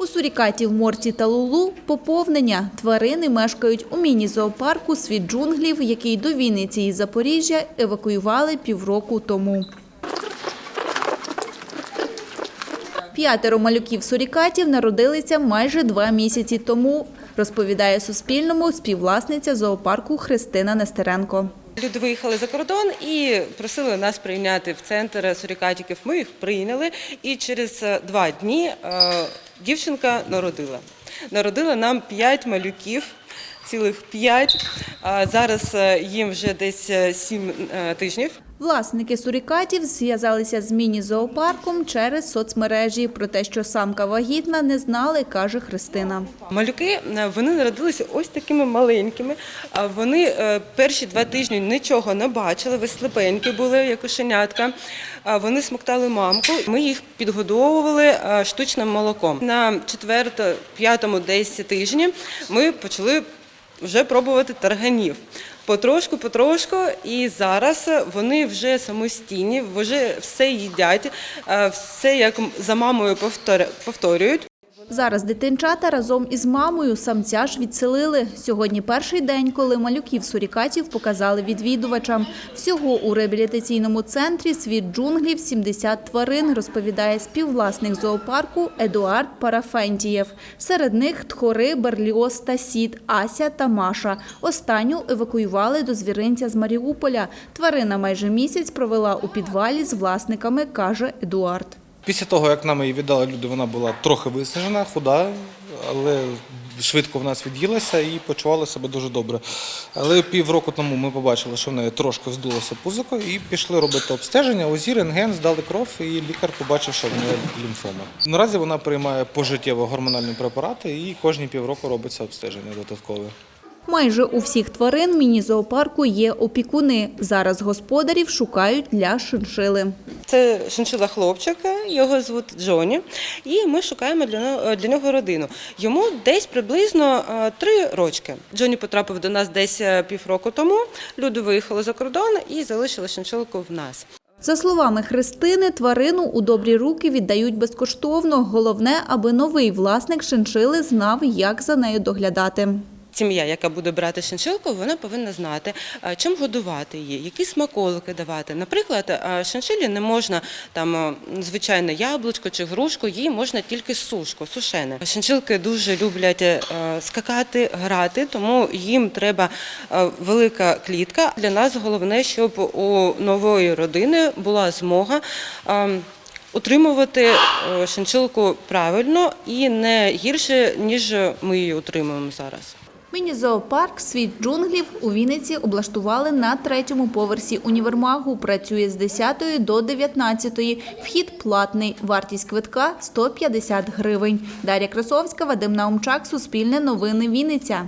У сурікаті в Морті та Лулу поповнення. Тварини мешкають у міні-зоопарку «Світ джунглів», який до Вінниці і Запоріжжя евакуювали півроку тому. П'ятеро малюків-сурікатів народилися майже два місяці тому, розповідає Суспільному співвласниця зоопарку Христина Нестеренко. Люди виїхали за кордон і просили нас прийняти в центр сурікатіків. Ми їх прийняли, і через е, два дні е, дівчинка народила. Народила нам п'ять малюків, цілих п'ять. А Зараз е, їм вже десь е, сім е, тижнів. Власники сурікатів зв'язалися з міні-зоопарком через соцмережі. Про те, що самка вагітна, не знали, каже Христина. Малюки вони народилися ось такими маленькими. Вони перші два тижні нічого не бачили, ви слепенькі були, як кошенятка. А Вони смоктали мамку. Ми їх підгодовували штучним молоком. На четвертому, п'ятому десь тижні ми почали вже пробувати тарганів. Потрошку, потрошку, і зараз вони вже самостійні, вже все їдять, е, все як за мамою повторюють. Зараз дитинчата разом із мамою самця ж відселили. Сьогодні перший день, коли малюків сурікатів показали відвідувачам. Всього у реабілітаційному центрі «Світ джунглів» 70 тварин, розповідає співвласник зоопарку Едуард Парафентієв. Серед них тхори, берліоз та сід, Ася та Маша. Останню евакуювали до звіринця з Маріуполя. Тварина майже місяць провела у підвалі з власниками, каже Едуард. Після того, як нам її віддали люди, вона була трохи виснажена, худа, але швидко в нас від'їлася і почувала себе дуже добре. Але півроку тому ми побачили, що в неї трошки вздулося пузико, і пішли робити обстеження. УЗІ, рентген, здали кров, і лікар побачив, що в неї лімфома. Наразі вона приймає пожиттєво гормональні препарати і кожні півроку робиться обстеження додаткове. Майже у всіх тварин міні-зоопарку є опікуни. Зараз господарів шукають для шиншили. Це шиншила хлопчик, його звуть Джоні, і ми шукаємо для нього, для нього родину. Йому десь приблизно е, три рочки. Джоні потрапив до нас десь е, півроку тому. Люди виїхали за кордон і залишили шиншилку в нас. За словами Христини, тварину у добрі руки віддають безкоштовно. Головне, аби новий власник шиншили знав, як за нею доглядати. Сім'я, яка буде брати шиншилку, вона повинна знати, чим годувати її, які смаколики давати. Наприклад, шиншилі не можна там звичайне яблучко чи грушку, їй можна тільки сушку, сушене. Шиншилки дуже люблять е, скакати, грати, тому їм треба е, велика клітка. Для нас головне, щоб у нової родини була змога. Утримувати е, шиншилку правильно і не гірше, ніж ми її утримуємо зараз. Міні-зоопарк «Світ джунглів» у Вінниці облаштували на третьому поверсі універмагу. Працює з 10 до 19. Вхід платний. Вартість квитка – 150 гривень. Дар'я Красовська, Вадим Наумчак, Суспільне новини Вінниця.